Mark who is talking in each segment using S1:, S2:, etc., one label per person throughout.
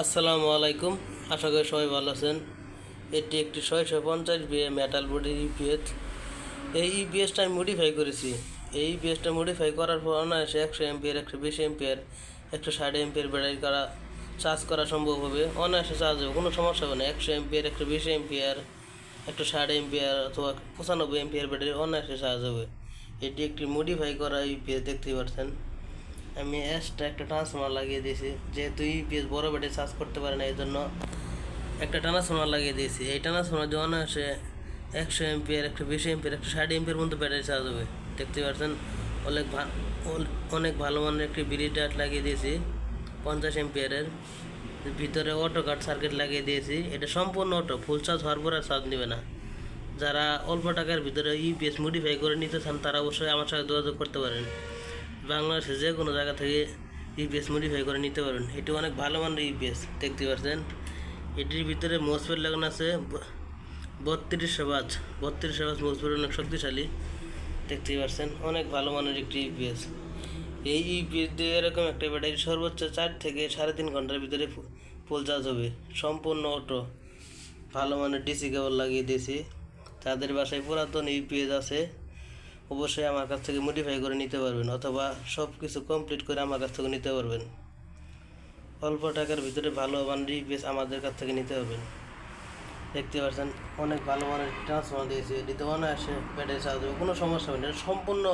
S1: আসসালামু আলাইকুম। আশা করি সবাই ভালো আছেন। এটি একটি ছয়শো পঞ্চাশ বিএ মেটাল বডির ইপিএস এই ইপিএসটা আমি মডিফাই করেছি। এই ইপিএসটা মডিফাই করার পর অনায়াসে একশো এমপিয়ার একশো বিশ এমপিয়ার একশো ষাট এমপিয়ার ব্যাটারি করা চার্জ করা সম্ভব হবে। অনায়াসে চার্জ হবে, কোনো সমস্যা হবে না। একশো এমপিয়ার একশো বিশ এমপিয়ার একশো ষাট এমপিয়ার অথবা পঁচানব্বই এমপিয়ার ব্যাটারি অনায়াসে চার্জ হবে। এটি একটি মডিফাই করা ইপিএস দেখতেই পাচ্ছেন। আমি এক্সট্রা একটা ট্রান্সফর্মার লাগিয়ে দিয়েছি। যেহেতু ইপিএস বড় ব্যাটারি চার্জ করতে পারে না এই জন্য একটা ট্রান্সফর্মার লাগিয়ে দিয়েছি। এই ট্রান্সফর্মার দিয়ে অনায়াসে একশো এমপিয়ার একশো বিশ এমপিয়ার একশো ষাট এমপিয়ার মধ্যে ব্যাটারি চার্জ হবে। দেখতে পাচ্ছেন অনেক ভা- অল- অনেক ভালো মানের একটি বিড়ি ডাট লাগিয়ে দিয়েছি, পঞ্চাশ এমপিয়ারের ভিতরে অটো কাট সার্কিট লাগিয়ে দিয়েছি। এটা সম্পূর্ণ অটো ফুল চার্জ হওয়ার পর আর চার্জ নেবে না। যারা অল্প টাকার ভিতরে ইপিএস মডিফাই করে নিতে চান, তারা অবশ্যই আমার সাথে যোগাযোগ করতে পারেন। বাংলাদেশে যে কোনো জায়গা থেকে ইপিএস মডিফাই করে নিতে পারবেন। এটি অনেক ভালো মানের ইপিএস দেখতে পাচ্ছেন? এটির ভিতরে মোসফেট লাগানো আছে। বত্রিশশো বাজ বত্রিশশো বাজ মোসফেট অনেক শক্তিশালী দেখতেই পাচ্ছেন? অনেক ভালো মানের একটি ইপিএস এই ইপিএস দিয়ে এরকম একটা ব্যাটারি সর্বোচ্চ চার থেকে সাড়ে তিন ঘণ্টার ভিতরে ফুল চার্জ হবে। সম্পূর্ণ অটো ভালো মানের ডিসি কেবল লাগিয়ে দিয়েছি। তাদের বাসায় পুরাতন ইউপিএস আছে। অবশ্যই আমার কাছ থেকে মডিফাই করে নিতে পারবেন অথবা সব কিছু কমপ্লিট করে আমার কাছ থেকে নিতে পারবেন। অল্প টাকার ভিতরে ভালো মানের ইউপিএস আমাদের কাছ থেকে নিতে পারবেন। দেখতে পাচ্ছেন, অনেক ভালো মানের ট্রান্সফর্মার দিয়েছি। এটিতে অনায়াসে ব্যাটারি চার্জ হবে কোনো সমস্যা হবে না। সম্পূর্ণ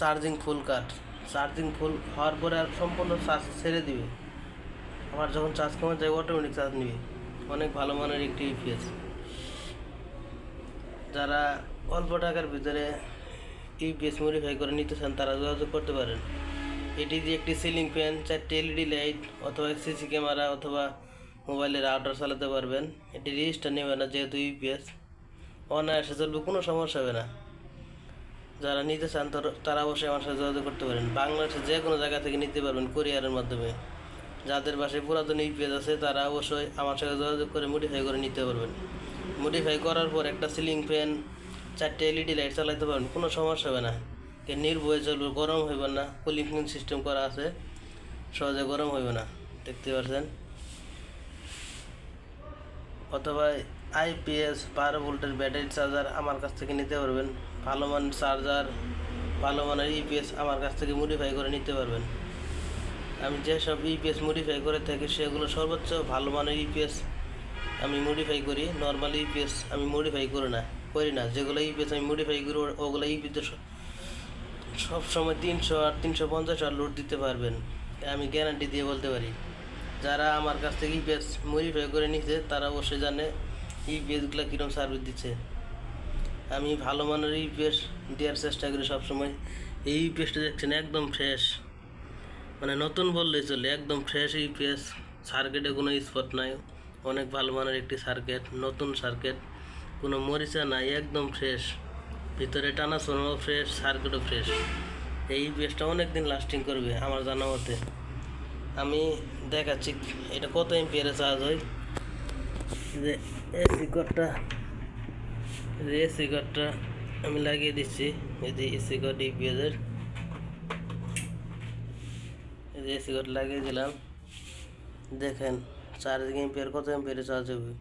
S1: চার্জিং ফুল কাট চার্জিং ফুল হওয়ার পরে আর সম্পূর্ণ চার্জ ছেড়ে দিবে। আবার যখন চার্জ কমে যায় অটোমেটিক চার্জ নিবে। অনেক ভালো মানের একটি ইউপিএস যারা অল্প টাকার ভিতরে ইউপিএস মডিফাই করে নিতে চান তারা যোগাযোগ করতে পারেন। এটি দিয়ে একটি সিলিং ফ্যান চারটি এলইডি লাইট অথবা সিসি ক্যামেরা অথবা মোবাইলের রাউটার চালাতে পারবেন। এটি রেজিস্টার নেবে না যেহেতু ইউপিএস অনায়াসে চলবে, কোনো সমস্যা হবে না। যারা নিতে চান, তারা- অবশ্যই আমার সাথে যোগাযোগ করতে পারেন। বাংলাদেশের যে কোনো জায়গা থেকে নিতে পারবেন কোরিয়ারের মাধ্যমে। যাদের বাসায় পুরাতন ইউপিএস আছে, তারা অবশ্যই আমার সাথে যোগাযোগ করে মডিফাই করে নিতে পারবেন। মডিফাই করার পর একটা সিলিং ফ্যান চারটে এলইডি লাইট চালাতে পারবেন, কোনো সমস্যা হবে না। নির্ভয়ে চলবে গরম হইবে না কুলিং সিস্টেম করা আছে, সহজে গরম হইবে না, দেখতে পাচ্ছেন অথবা আইপিএস বারো ভোল্টের ব্যাটারি চার্জার আমার কাছ থেকে নিতে পারবেন, ভালো মানের চার্জার ভালো মানের ইপিএস আমার কাছ থেকে মডিফাই করে নিতে পারবেন। আমি যেসব ইপিএস মডিফাই করে থাকি, সেগুলো সর্বোচ্চ ভালো মানের ইপিএস আমি মডিফাই করি নর্মাল ইপিএস আমি মডিফাই করি না। করি না। যেগুলো ইপিএস আমি মডিফাই করি ওগুলো ইপিতে সব সময় তিনশো আর তিনশো পঞ্চাশ আর লোড দিতে পারবেন। আমি গ্যারান্টি দিয়ে বলতে পারি। যারা আমার কাছ থেকে ইপিএস মডিফাই করে নিচ্ছে তারা অবশ্যই জানে ইপিএসগুলো কীরকম সার্ভিস দিচ্ছে। আমি ভালো মানের ইপিএস দেওয়ার চেষ্টা করি সবসময়। এই ইপিএসটা দেখছেন একদম ফ্রেশ মানে নতুন বললেই চলে, একদম ফ্রেশ ইপিএস সার্কিটে কোনো স্পট নাই। অনেক ভালো মানের একটি সার্কিট নতুন সার্কিট কোনো মরিচা নাই, একদম ফ্রেশ ভিতরে টানা সোনাও ফ্রেশ সার্কিটও ফ্রেশ এই ইপিএসটা অনেক দিন লাস্টিং করবে আমার জানা মতে। আমি দেখাচ্ছি এটা কত এমপিয়ারে চার্জ হয়। যে এসি যে এসি কটটা আমি লাগিয়ে দিচ্ছি, এই যে এসি কট যে এসি কট লাগিয়ে দিলাম। দেখেন, চার্জিং এম্পিয়ার কত এম্পিয়ারে চার্জ হবে?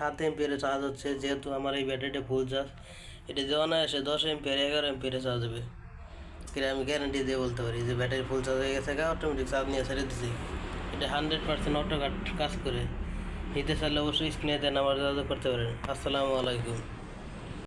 S1: সাত এম্পিয়ারে চার্জ হচ্ছে, যেহেতু আমার এই ব্যাটারিটা ফুল চার্জ এটা যে এসে দশ এম্পিয়ার এগারো এম্পিয়ারে চার্জ হবে। এটা আমি গ্যারান্টি দিয়ে বলতে পারি যে ব্যাটারি ফুল চার্জ হয়ে গেছে অটোমেটিক চার্জ নিয়ে ছেড়ে দিচ্ছি এটা হান্ড্রেড পার্সেন্ট অটো কাজ করে। নিতে চাইলে অবশ্যই স্ক্রিনে দেন, আমার যোগাযোগ করতে পারেন। আসসালামু আলাইকুম।